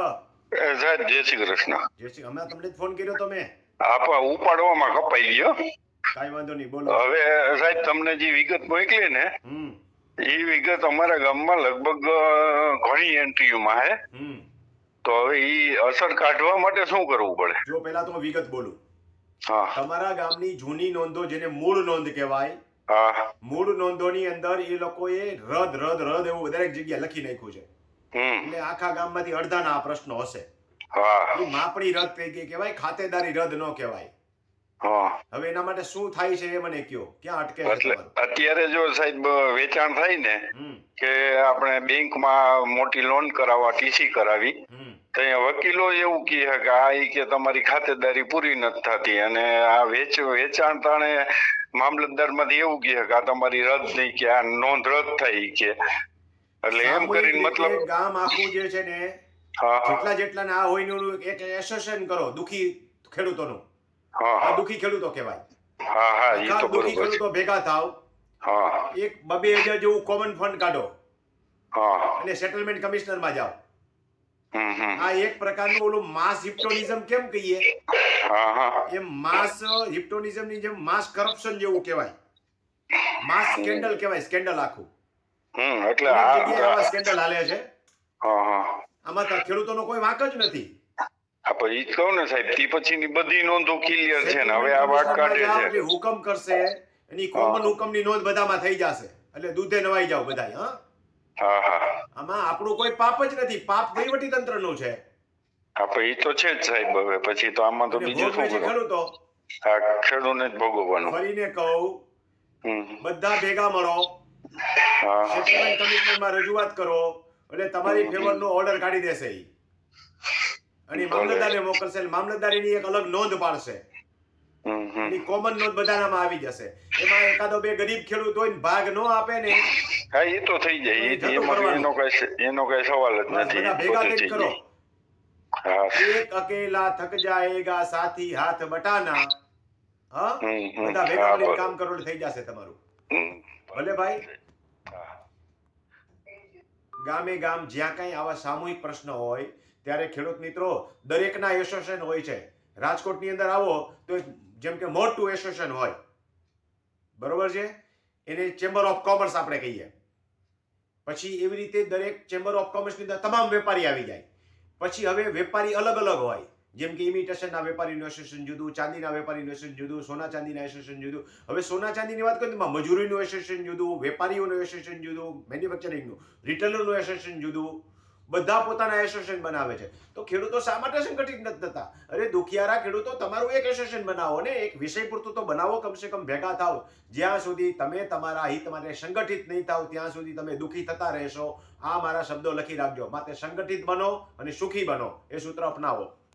સાહેબ જય શ્રી કૃષ્ણ. જય શ્રી હમણાં તમને ફોન કર્યો તમે? આપા ઉપાડવામાં કપાઈ ગયો. કાઈ વાંધો નહીં બોલો. હવે સાહેબ તમને જે વિગત મોકલી ને એ વિગત અમારા ગામમાં લગભગ ઘણી એન્ટ્રીઓમાં હે. તો હવે એ અસર કાઢવા માટે શું કરવું પડે? જો પહેલા તો વિગત બોલું. હા. તમારા ગામની જૂની નોંધો જેને મૂળ નોંધ કહેવાય હા. મૂળ નોંધોની અંદર એ લોકોએ રદ રદ રદ એવું દરેક જગ્યાએ લખી નાખ્યું છે. એટલે આખા ગામમાંથી અડધાના આ પ્રશ્નો હશે. એ માપણી રદ થઈ ગઈ કહેવાય ખાતેદારી રદ ન કહેવાય. હવે એના માટે શું થાય છે એ મને કયો? ક્યાં અટકે અત્યારે જો સાહેબ વેચાણ થાય ને કે આપણે બેંકમાં મોટી લોન કરાવવા ટીસી કરાવી તો અહીંયા વકીલો એવું કહે કે આ કે તમારી ખાતેદારી પૂરી નથી થતી અને આ વેચ વેચાણ તાણે મામલતદારમાંથી એવું કહે કે આ તમારી રદ નહીં કે આ નોંધ રદ થઈ કે. એટલે એમ કરીને મતલબ ગામ આખું જે છે ને જેટલા જેટલા ને હોયનું એક એસોસિએશન કરો દુખી ખેડૂતોનું. હા દુખી ખેડૂતો કહેવાય. હા હા એ તો દુખી બરોબર ખેડૂતો ભેગા થાવ હા. એક બબે હજાર જેવું કોમન ફંડ કાઢો. હા. અને સેટલમેન્ટ કમિશનરમાં જાઓ. હમ હમ. આ એક પ્રકારનું ઓલું માસ હિપ્ટોનિઝમ કેમ કહીએ? એમ માસ હિપ્ટોનિઝમની જેમ માસ કરપ્શન જેવું કહેવાય. માસ સ્કેન્ડલ કહેવાય સ્કેન્ડલ આખું. હમ એટલે આ સ્કેન્ડલ હાલે છે? હા હા. આમાં તો ખેડૂતોનો કોઈ વાંક જ નથી. હા ઈ કહું ને સાહેબ તી પછીની બધી નોંધો ક્લિયર છે ને. હવે આ વાત કાઢે છે. હુકમ કરશે એની કોમન હુકમની નોંધ બધામાં થઈ જશે. એટલે દૂધે નવાઈ જાવ બધાય હા? હા હા. આમાં આપણું કોઈ પાપ જ નથી. પાપ વહીવટી તંત્રનું છે. હા પણ ઈ તો છે જ સાહેબ હવે. પછી તો આમાં તો બીજું શું કરું? આ ખેડૂને જ ભોગવવાનું. ફરીને કહું બધા ભેગા મળો. સેટલમેન્ટ કમિશનરમાં રજૂઆત કરો એટલે તમારી ફેવરનો ઓર્ડર કાઢી દેશે ઈ. અને મામલતદારને મોકલશે અને મામલતદાર એક અલગ નોંધ પાડશે. કોમન નોંધ બધાનામાં આવી જશે. એમાં એકાદો બે ગરીબ ખેડૂત હોય ને ભાગ નો આપે ને હા એ તો થઈ જાય. એનો કઈ એનો કઈ સવાલ જ નથી. ભેગા થઈ કરો. એક અકેલા થક જાયેગા સાથી હાથ બટાના. હા. બધા ભેગા મળીને કામ કરો એટલે થઈ જશે તમારું. ભલે ભાઈ. ગામે ગામ જ્યાં કાંઈ આવા સામૂહિક પ્રશ્ન હોય, ત્યારે ખેડૂત મિત્રો દરેકના એસોસિએશન હોય છે. રાજકોટની અંદર આવો તો જેમ કે મોટું એસોસિએશન હોય. બરોબર છે? એને ચેમ્બર ઓફ કોમર્સ આપણે કહીએ. પછી એવી રીતે દરેક ચેમ્બર ઓફ કોમર્સની અંદર તમામ વેપારી આવી જાય. પછી હવે વેપારી અલગ અલગ હોય. જેમ કે ઇમિટેશનના વેપારીનું એસોસિએશન જુદું, ચાંદીના વેપારીનું એસોસિએશન જુદું, સોના ચાંદીના એસોસિએશન જુદું. હવે સોના ચાંદીની વાત કરીએ તો મજૂરીનું એસોસિએશન જુદું, વેપારીઓનું એસોસિએશન જુદું મેન્યુફેક્ચરિંગનું રિટેલરનું એસોસિએશન જુદું. બધા પોતાના એસોસિએશન બનાવે છે. તો ખેડૂતો શા માટે સંગઠિત નથી થતા? અરે દુખિયારા ખેડૂતો, તમારું એક એસોસિએશન બનાવો ને, એક વિષય પૂરતું તો બનાવો કમસે કમ ભેગા થાવ જ્યાં સુધી તમે તમારા હિત માટે સંગઠિત નહીં થાવ ત્યાં સુધી તમે દુઃખી થતા રહેશો. આ મારા શબ્દો લખી રાખજો. માટે સંગઠિત બનો અને સુખી બનો. એ સૂત્ર અપનાવો.